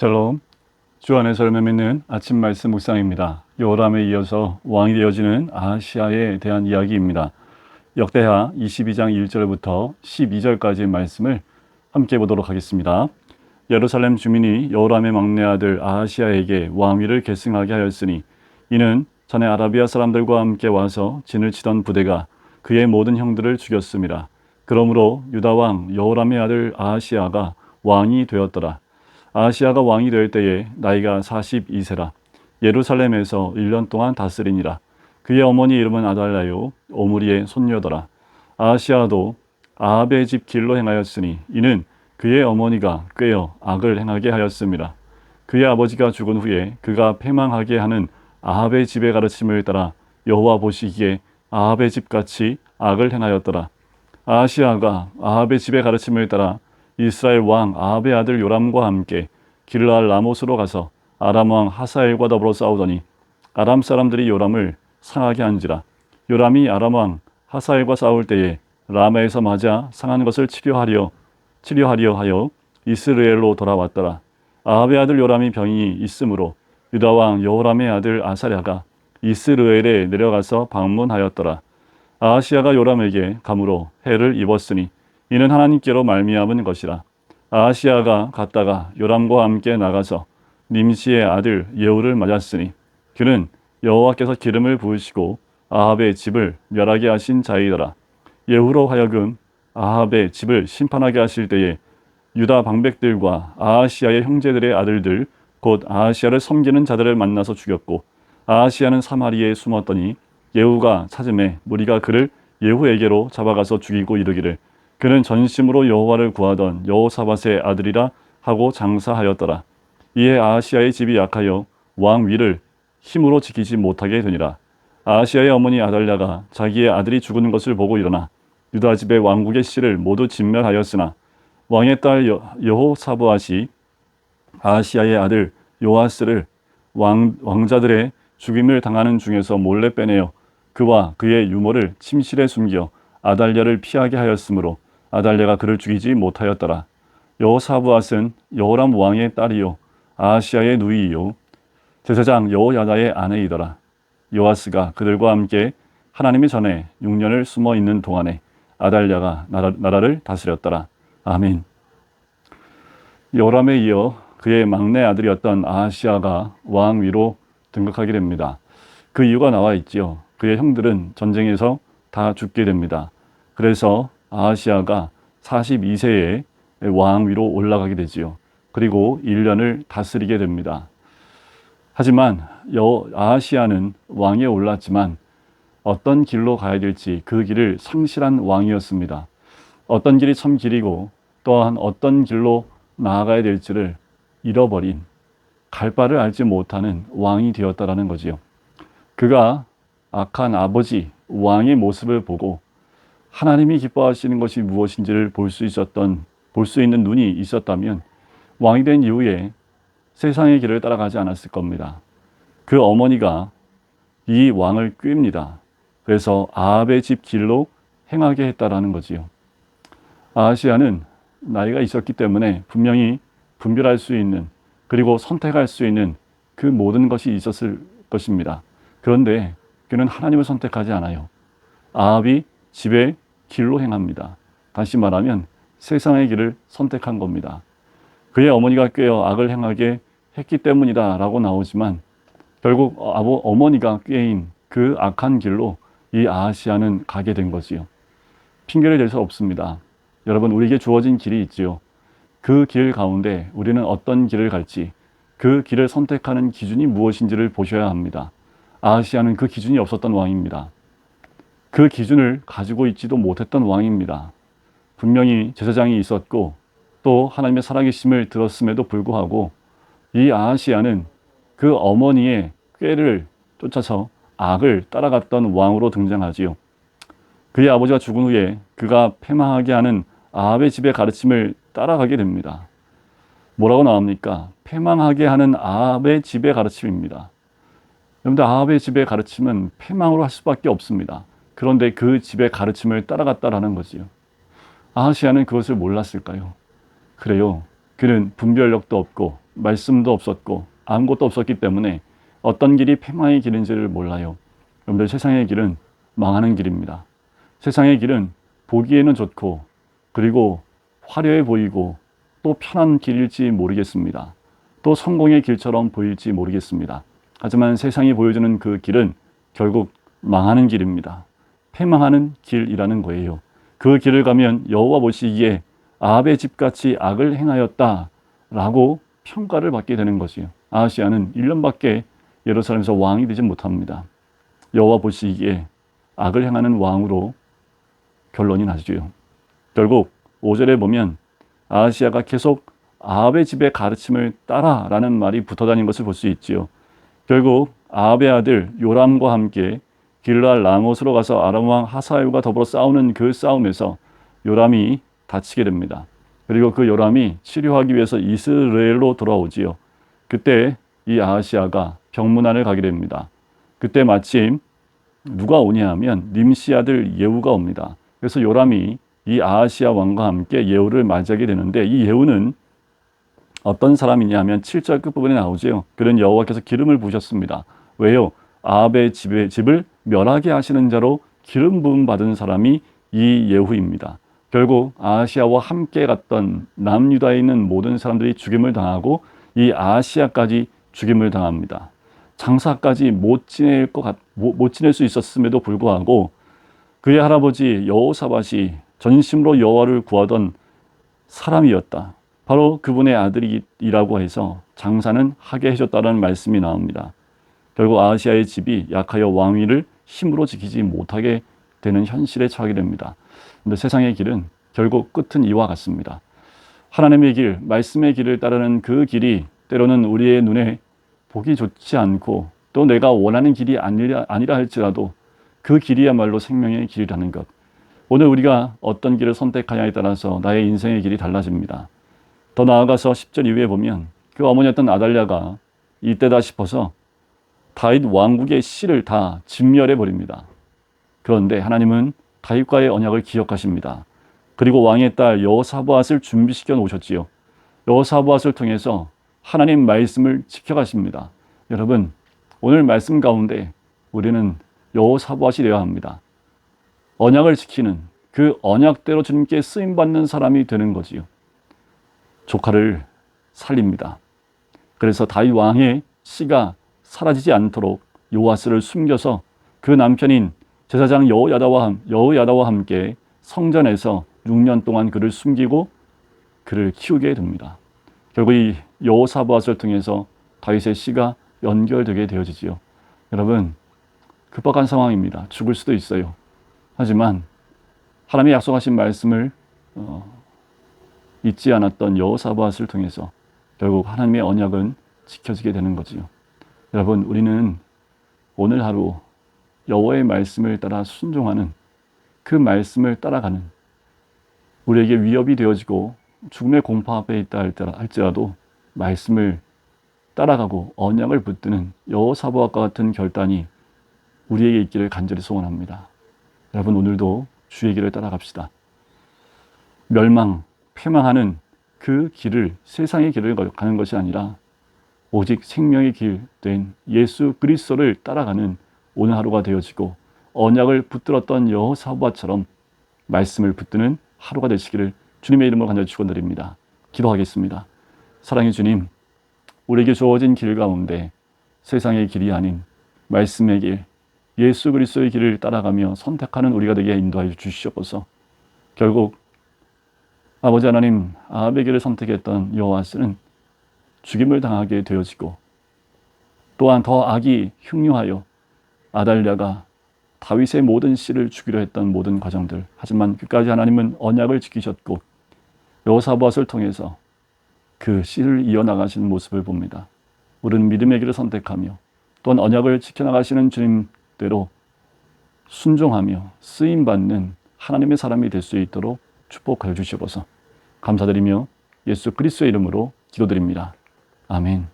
샬롬. 주 안에서 열매 맺는 아침 말씀 묵상입니다. 요람에 이어서 왕이 되어지는 아시아에 대한 이야기입니다. 역대하 22장 1절부터 12절까지의 말씀을 함께 보도록 하겠습니다. 예루살렘 주민이 여호람의 막내 아들 아하시아에게 왕위를 계승하게 하였으니 이는 전에 아라비아 사람들과 함께 와서 진을 치던 부대가 그의 모든 형들을 죽였습니다. 그러므로 유다 왕 여호람의 아들 아하시아가 왕이 되었더라. 아하시아가 왕이 될 때에 나이가 42세라 예루살렘에서 1년 동안 다스리니라. 그의 어머니 이름은 아달라요 오므리의 손녀더라. 아하시아도 아합의 집 길로 행하였으니 이는 그의 어머니가 꾀어 악을 행하게 하였습니다. 그의 아버지가 죽은 후에 그가 패망하게 하는 아합의 집의 가르침을 따라 여호와 보시기에 아합의 집같이 악을 행하였더라. 아하시아가 아합의 집의 가르침을 따라 이스라엘 왕 아합의 아들 요람과 함께 길랄 라못으로 가서 아람 왕 하사엘과 더불어 싸우더니 아람 사람들이 요람을 상하게 한지라 요람이 아람 왕 하사엘과 싸울 때에 라마에서 맞아 상한 것을 치료하려 치료하려 하여 이스라엘로 돌아왔더라. 아합의 아들 요람이 병이 있으므로 유다 왕 여호람의 아들 아사랴가 이스라엘에 내려가서 방문하였더라. 아하시아가 요람에게 감으로 해를 입었으니 이는 하나님께로 말미암은 것이라. 아하시아가 갔다가 요람과 함께 나가서 님시의 아들 예후를 맞았으니 그는 여호와께서 기름을 부으시고 아합의 집을 멸하게 하신 자이더라. 예후로 하여금 아합의 집을 심판하게 하실 때에 유다 방백들과 아하시아의 형제들의 아들들 곧 아하시아를 섬기는 자들을 만나서 죽였고 아하시아는 사마리에 숨었더니 예후가 찾음에 무리가 그를 예후에게로 잡아가서 죽이고 이르기를 그는 전심으로 여호와를 구하던 여호사밧의 아들이라 하고 장사하였더라. 이에 아하시아의 집이 약하여 왕 위를 힘으로 지키지 못하게 되니라. 아하시아의 어머니 아달랴가 자기의 아들이 죽은 것을 보고 일어나 유다 집의 왕국의 씨를 모두 진멸하였으나 왕의 딸 여, 여호사부앗이 아하시아의 아들 요아스를 왕, 왕자들의 죽임을 당하는 중에서 몰래 빼내어 그와 그의 유모를 침실에 숨겨 아달랴를 피하게 하였으므로 아달랴가 그를 죽이지 못하였더라. 여호사부앗은 여호람 왕의 딸이요 아시아의 누이요 제사장 여호야다의 아내이더라. 요아스가 그들과 함께 하나님의 전에 6년을 숨어 있는 동안에 아달랴가 나라, 나라를 다스렸더라. 아멘. 여호람에 이어 그의 막내 아들이었던 아하시아가 왕 위로 등극하게 됩니다. 그 이유가 나와 있지요. 그의 형들은 전쟁에서 다 죽게 됩니다. 그래서 아하시아가 42세에 왕 위로 올라가게 되지요. 그리고 1년을 다스리게 됩니다. 하지만 여 아하시아는 왕에 올랐지만 어떤 길로 가야 될지 그 길을 상실한 왕이었습니다. 어떤 길이 참 길이고 또한 어떤 길로 나아가야 될지를 잃어버린 갈 바를 알지 못하는 왕이 되었다라는 거지요. 그가 악한 아버지 왕의 모습을 보고 하나님이 기뻐하시는 것이 무엇인지를 볼 수 있었던 볼 수 있는 눈이 있었다면 왕이 된 이후에 세상의 길을 따라가지 않았을 겁니다. 그 어머니가 이 왕을 꾀입니다. 그래서 아합의 집 길로 행하게 했다라는 거지요. 아하시아는 나이가 있었기 때문에 분명히 분별할 수 있는 그리고 선택할 수 있는 그 모든 것이 있었을 것입니다. 그런데 그는 하나님을 선택하지 않아요. 아합이 집의 길로 행합니다. 다시 말하면 세상의 길을 선택한 겁니다. 그의 어머니가 꾀어 악을 행하게 했기 때문이다 라고 나오지만 결국 아버, 어머니가 꾀인 그 악한 길로 이 아하시아는 가게 된 거지요. 핑계를 댈 수 없습니다. 여러분, 우리에게 주어진 길이 있지요. 그 길 가운데 우리는 어떤 길을 갈지 그 길을 선택하는 기준이 무엇인지를 보셔야 합니다. 아하시아는 그 기준이 없었던 왕입니다. 그 기준을 가지고 있지도 못했던 왕입니다. 분명히 제사장이 있었고 또 하나님의 살아계심을 들었음에도 불구하고 이 아하시아는 그 어머니의 꾀를 쫓아서 악을 따라갔던 왕으로 등장하지요. 그의 아버지가 죽은 후에 그가 패망하게 하는 아합의 집의 가르침을 따라가게 됩니다. 뭐라고 나옵니까? 패망하게 하는 아합의 집의 가르침입니다. 여러분들 아합의 집의 가르침은 패망으로 할 수밖에 없습니다. 그런데 그 집의 가르침을 따라갔다라는 거지요. 아하시아는 그것을 몰랐을까요? 그래요. 그는 분별력도 없고 말씀도 없었고 아무것도 없었기 때문에 어떤 길이 패망의 길인지를 몰라요. 여러분들 세상의 길은 망하는 길입니다. 세상의 길은 보기에는 좋고 그리고 화려해 보이고 또 편한 길일지 모르겠습니다. 또 성공의 길처럼 보일지 모르겠습니다. 하지만 세상이 보여주는 그 길은 결국 망하는 길입니다. 패망하는 길이라는 거예요. 그 길을 가면 여호와 보시기에 아합의 집같이 악을 행하였다라고 평가를 받게 되는 것이요. 아하시아는 1년밖에 예루살렘에서 왕이 되지 못합니다. 여호와 보시기에 악을 행하는 왕으로 결론이 나죠. 결국 5절에 보면 아하시아가 계속 아합의 집의 가르침을 따라라는 말이 붙어 다닌 것을 볼 수 있지요. 결국 아합의 아들 요람과 함께 길랄 라못으로 가서 아람 왕 하사엘과 더불어 싸우는 그 싸움에서 요람이 다치게 됩니다. 그리고 그 요람이 치료하기 위해서 이스라엘로 돌아오지요. 그때 이 아하시아가 병문안을 가게 됩니다. 그때 마침 누가 오냐 하면 님시 아들 예후가 옵니다. 그래서 요람이 이 아하시아 왕과 함께 예후를 맞이하게 되는데 이 예후는 어떤 사람이냐 하면 7절 끝부분에 나오죠. 그런 여호와께서 기름을 부으셨습니다. 왜요? 아합의 집에, 집을 멸하게 하시는 자로 기름 부음 받은 사람이 이 예후입니다. 결국 아시아와 함께 갔던 남유다에 있는 모든 사람들이 죽임을 당하고 이 아시아까지 죽임을 당합니다. 장사까지 못 지낼 것 같, 못, 못 지낼 수 있었음에도 불구하고 그의 할아버지 여호사밧이 전심으로 여호와를 구하던 사람이었다. 바로 그분의 아들이라고 해서 장사는 하게 해줬다는 말씀이 나옵니다. 결국 아시아의 집이 약하여 왕위를 힘으로 지키지 못하게 되는 현실에 처하게 됩니다. 근데 세상의 길은 결국 끝은 이와 같습니다. 하나님의 길, 말씀의 길을 따르는 그 길이 때로는 우리의 눈에 보기 좋지 않고 또 내가 원하는 길이 아니라, 아니라 할지라도 그 길이야말로 생명의 길이라는 것. 오늘 우리가 어떤 길을 선택하냐에 따라서 나의 인생의 길이 달라집니다. 더 나아가서 10절 이후에 보면 그 어머니였던 아달랴가 이때다 싶어서 다윗 왕국의 씨를 다 진멸해 버립니다. 그런데 하나님은 다윗과의 언약을 기억하십니다. 그리고 왕의 딸 여호사보앗을 준비시켜 놓으셨지요. 여호사보앗을 통해서 하나님 말씀을 지켜가십니다. 여러분, 오늘 말씀 가운데 우리는 여호사보앗이 되어야 합니다. 언약을 지키는 그 언약대로 주님께 쓰임 받는 사람이 되는 거지요. 조카를 살립니다. 그래서 다윗 왕의 씨가 사라지지 않도록 요아스를 숨겨서 그 남편인 제사장 여호야다와 여호야다와 함께 성전에서 6년 동안 그를 숨기고 그를 키우게 됩니다. 결국 이 여호사밧을 통해서 다윗의 씨가 연결되게 되어지지요. 여러분 급박한 상황입니다. 죽을 수도 있어요. 하지만 하나님의 약속하신 말씀을 어, 잊지 않았던 여호사밧을 통해서 결국 하나님의 언약은 지켜지게 되는 거지요. 여러분 우리는 오늘 하루 여호와의 말씀을 따라 순종하는 그 말씀을 따라가는 우리에게 위협이 되어지고 죽음의 공포 앞에 있다 할지라도 말씀을 따라가고 언약을 붙드는 여호사보아과 같은 결단이 우리에게 있기를 간절히 소원합니다. 여러분 오늘도 주의 길을 따라갑시다. 멸망, 패망하는 그 길을 세상의 길을 가는 것이 아니라 오직 생명의 길 된 예수 그리스도를 따라가는 오늘 하루가 되어지고 언약을 붙들었던 여호사바처럼 말씀을 붙드는 하루가 되시기를 주님의 이름으로 간절히 축원드립니다. 기도하겠습니다. 사랑의 주님, 우리에게 주어진 길 가운데 세상의 길이 아닌 말씀의 길, 예수 그리스도의 길을 따라가며 선택하는 우리가 되게 인도하여 주시옵소서. 결국 아버지 하나님 길을 선택했던 여호와스는 죽임을 당하게 되어지고 또한 더 악이 흉흉하여 아달랴가 다윗의 모든 씨를 죽이려 했던 모든 과정들 하지만 끝까지 하나님은 언약을 지키셨고 여호사밧을 통해서 그 씨를 이어나가시는 모습을 봅니다. 우리는 믿음의 길을 선택하며 또한 언약을 지켜나가시는 주님대로 순종하며 쓰임받는 하나님의 사람이 될 수 있도록 축복하여 주시옵소서 감사드리며 예수 그리스도의 이름으로 기도드립니다. 아멘.